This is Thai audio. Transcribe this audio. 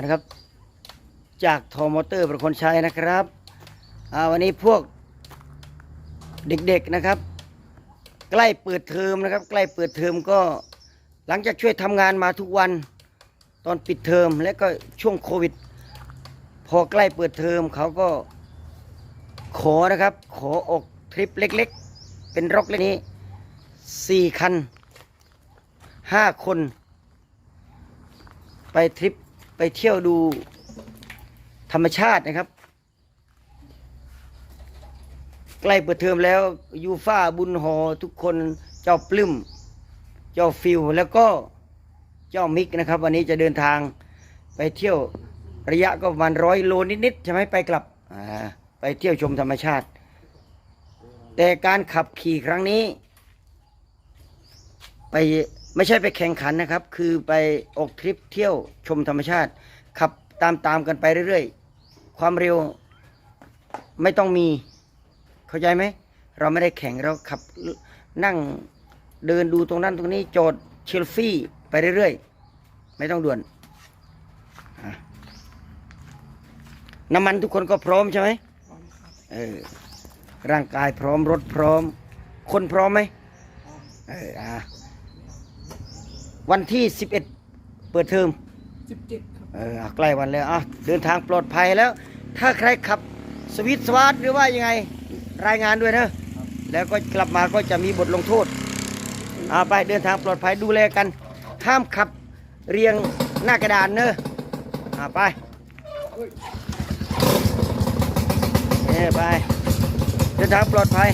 นะครับ จากทอมอเตอร์ประคนชัยนะครับวันนี้พวกเด็กๆนะครับ ใกล้เปิดเทอมนะครับ ใกล้เปิดเทอมก็หลังจากช่วยทำงานมาทุกวันตอนปิดเทอมและก็ช่วงโควิด พอใกล้เปิดเทอมเขาก็ขอนะครับ ขอออกทริปเล็กๆ เป็นร็อกเล็กนี้สี่คันห้าคน ไปทริป ไปเที่ยวดูธรรมชาตินะครับ ใกล้เปิดเทอมแล้วยูฟ่าบุญหอทุกคนเจ้าปลื้มเจ้าฟิลแล้วก็เจ้ามิกนะครับ วันนี้จะเดินทางไปเที่ยวระยะก็ประมาณร้อยโลนิดๆใช่ไหมไปกลับไปเที่ยวชมธรรมชาติ แต่การขับขี่ครั้งนี้ ไป ไม่ใช่ไปแข่งขันนะครับ คือไปออกทริปเที่ยวชมธรรมชาติ ขับตามตามๆกันไปเรื่อยๆ ความเร็วไม่ต้องมี เข้าใจไหม เราไม่ได้แข่งเราขับนั่งเดินดูตรงนั้นตรงนี้จอดเชลฟี่ไปเรื่อยๆ ไม่ต้องด่วน น้ำมันทุกคนก็พร้อมใช่ไหมเออ ร่างกายพร้อมรถพร้อม คนพร้อมไหมเอออะ วันที่สิบเอ็ดเปิดเทอมสิบเจ็ดครับ เอออะใกล้วันแล้วอะเดินทางปลอดภัยแล้ว ถ้าใครขับสวิตสวาร์ทหรือว่ายังไงรายงานด้วยนะ แล้วก็กลับมาก็จะมีบทลงโทษอ่าไปเดินทางปลอดภัยดูแลกัน ห้ามขับเรียงหน้ากระดานเนอะอ่าไปเออไปเดินทางปลอดภัย